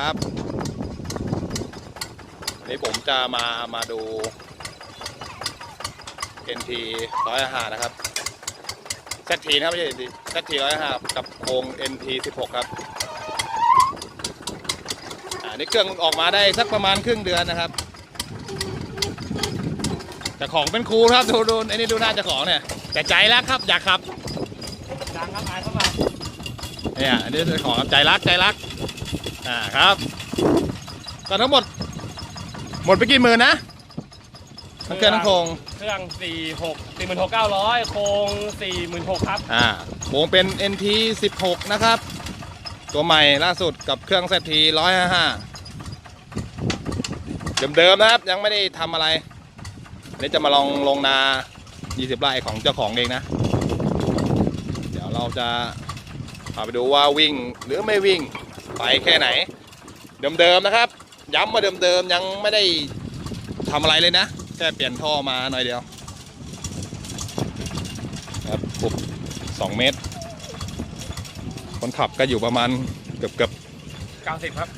ครับวันนี้ผมจะมามาดู NT ร้อยห้านะครับ ZT นะครับไม่ใช่ ZT ร้อยห้ากับโครง NT สิบหกครับอ่านี่เครื่องออกมาได้สักประมาณครึ่งเดือนนะครับ แต่ของเป็นครูครับดูดูไอ้นี่ดูหน้าเจ้าของเนี่ยแต่ใจรักครับอยากขับดังครับอายเข้ามาเนี่ยอันนี้ของใจรักใจรัก อ่าครับก็ทั้งหมด หมดไปกี่หมื่นนะทั้งเครื่องทั้งโครงเครื่อง46 46,900 โครง46,000ครับ อ่าโครงเป็น NT 16 นะครับ ตัวใหม่ล่าสุดกับเครื่อง ZT 155เดิมๆนะครับ ยังไม่ได้ทำอะไรอันนี้จะมาลองลงนา 20 ไร่ของเจ้าของเองนะ เดี๋ยวเราจะพาไปดูว่าวิ่งหรือไม่วิ่ง ไปแค่ไหน เดิมๆนะครับ ย้ำมาเดิมๆยังไม่ได้ทำอะไรเลยนะ แค่เปลี่ยนท่อมาหน่อยเดียวครับปุบสองเมตร คนขับก็อยู่ประมาณเกือบเกือบ90ครับ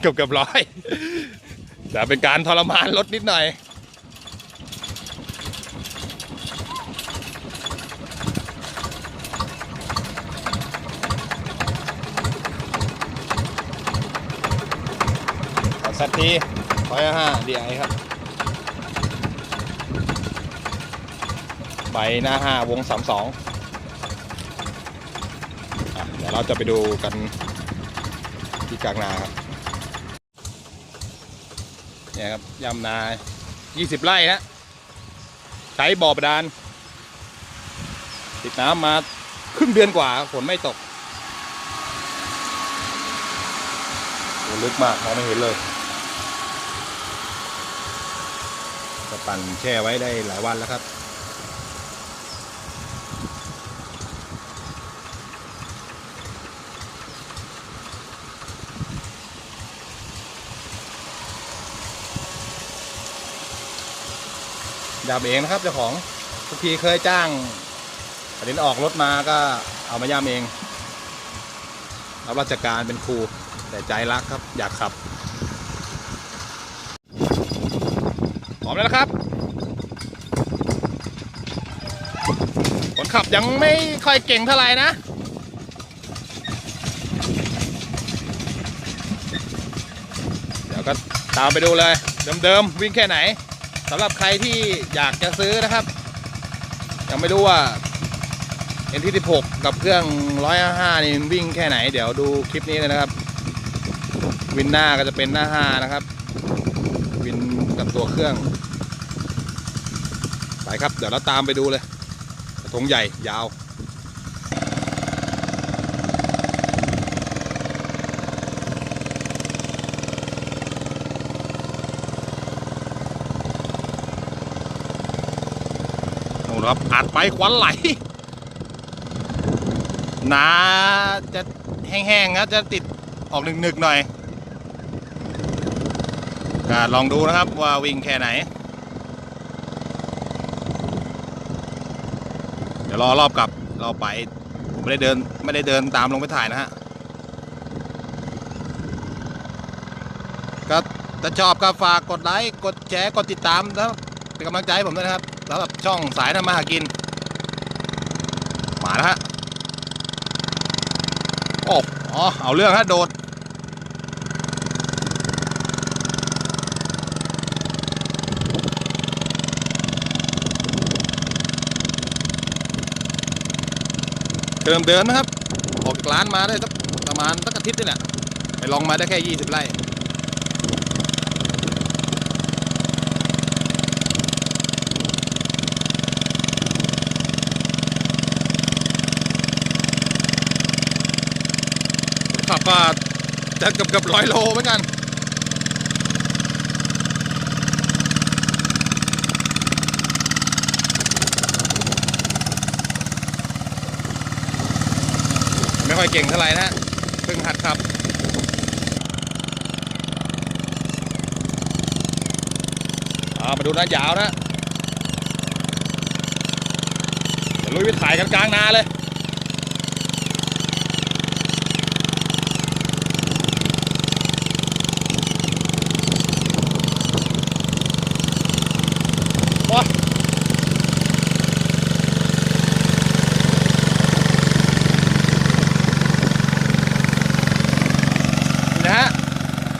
เกือบเกือบร้อยแต่เป็นการทรมานรถนิดหน่อย สัตทีร้อยห้าดีไอครับ ใบหน้าห้าวงสามสองเดี๋ยวเราจะไปดูกันที่กลางนาครับ เนี่ยครับยำนา 20 ไร่นะ ใช้บ่อประดานติดน้ำมาครึ่งเดือนกว่าฝนไม่ตก ลึกมากมองไม่เห็นเลย ก็ปั่นแช่ไว้ได้หลายวันแล้วครับยำเองนะครับเจ้าของทุกทีเคยจ้างอันนี้ออกรถมาก็เอามายำเองรับราชการเป็นครูแต่ใจรักครับอยากขับ พร้อมแล้วนะครับ คนขับยังไม่ค่อยเก่งเท่าไหร่นะเดี๋ยวก็ตามไปดูเลยเดิมๆวิ่งแค่ไหนสำหรับใครที่อยากจะซื้อนะครับ ยังไม่รู้ว่า NT16 กับเครื่อง 155 นี่วิ่งแค่ไหน เดี๋ยวดูคลิปนี้เลยนะครับ วินหน้าก็จะเป็นหน้า 5 นะครับ วินกับตัวเครื่อง ไปครับ เดี๋ยวเราตามไปดูเลยกระทงใหญ่ยาวโน่นครับอัดไปควันไหลหนาจะแห้งๆนะจะติดออกหนึกๆหน่อยก็ลองดูนะครับว่าวิ่งแค่ไหน ดี๋ยวรอรอบกลับเราไปผมไม่ได้เดินไม่ได้เดินตามลงไปถ่ายนะฮะก็ถ้าชอบก็ฝากกดไลค์กดแชร์กดติดตามแล้วเป็นกำลังใจให้ผมด้วยนะครับสำหรับช่องสายทำมาหากินมาแล้วฮะโอ้อ๋อเอาเรื่องฮะโดด เดิมเดินนะครับ ออกจากร้านมาได้สักประมาณสักอาทิตย์นี่แหละไปลองมาได้แค่ 20 ไร่ขับก็จะเกือบเกือบร้อยโลเหมือนกัน ค่อยเก่งเท่าไหร่นะฮะเพิ่งหัดขับเอามาดูนะยาวนะลุยไปถ่ายกันกลางนาเลย โ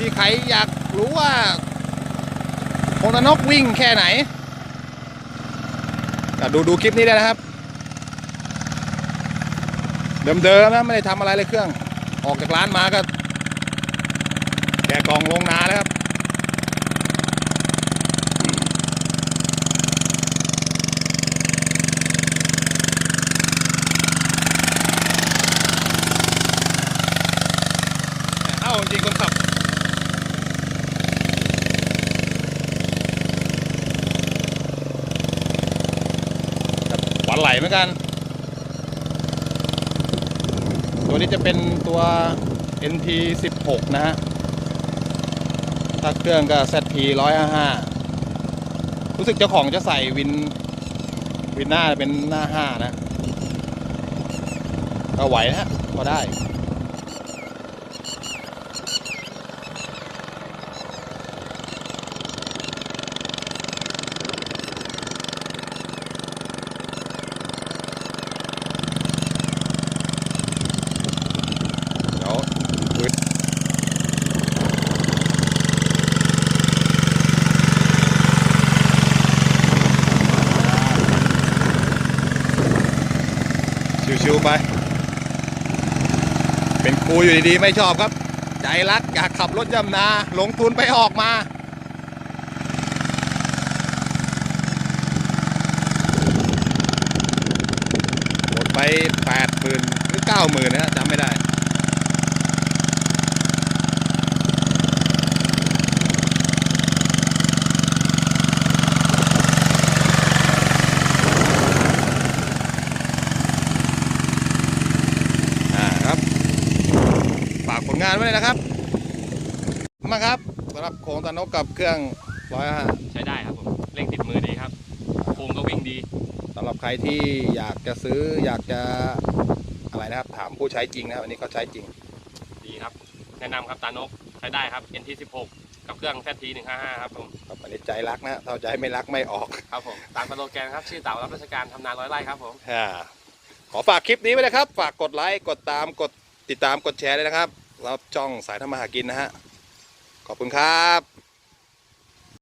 มีใคร อยากรู้ว่าโคงตานกวิ่งแค่ไหนดูดูคลิปนี้ได้นะครับ เดิมๆนะไม่ได้ทำอะไรเลยเครื่อง ออกจากร้านมาก็แกะกล่องลงนาแล้วครับ เอ้าจริงคนขับ หวาไหลเหมือนกัน ตัวนี้จะเป็นตัว NT 16นะฮะถ้าเครื่องก็ ZP 155รู้สึกเจ้าของจะใส่วิน วินหน้าเป็นหน้า 5 นะ ก็ไหวนะฮะพอได้ เดี๋ยวดู ชิวๆไป เป็นครูอยู่ดีๆ ไม่ชอบครับ ใจรักอยากขับรถยำนา ลงทุนไปออกมาหมดไปแปดหมื่นหรือเก้าหมื่นนะจำไม่ได้ อ่าครับ ฝากผลงานไว้เลยนะครับมาครับสำหรับโครงตานกกับเครื่องร้อยห้าใช้ได้ครับผมเร่งติดมือดีครับโครงก็วิ่งดีสำหรับใครที่อยากจะซื้ออยากจะอะไรนะครับ ถามผู้ใช้จริงนะครับอันนี้เขาใช้จริงดีครับ แนะนำครับตานกใช้ได้ครับ NT 16 กับเครื่อง ZT 155ครับผมครับอันนี้ใจรักนะถ้าใจไม่รักไม่ออกครับผมตามสโลแกนครับชื่อเต่ารับราชการทำนาร้อยไร่ครับผมอ่าขอฝากคลิปนี้ไว้นะครับ ฝากกดไลค์กดตามกดติดตามกดแชร์เลยนะครับ รับจ่องสายทำมาหากินนะฮะ ขอบคุณครับ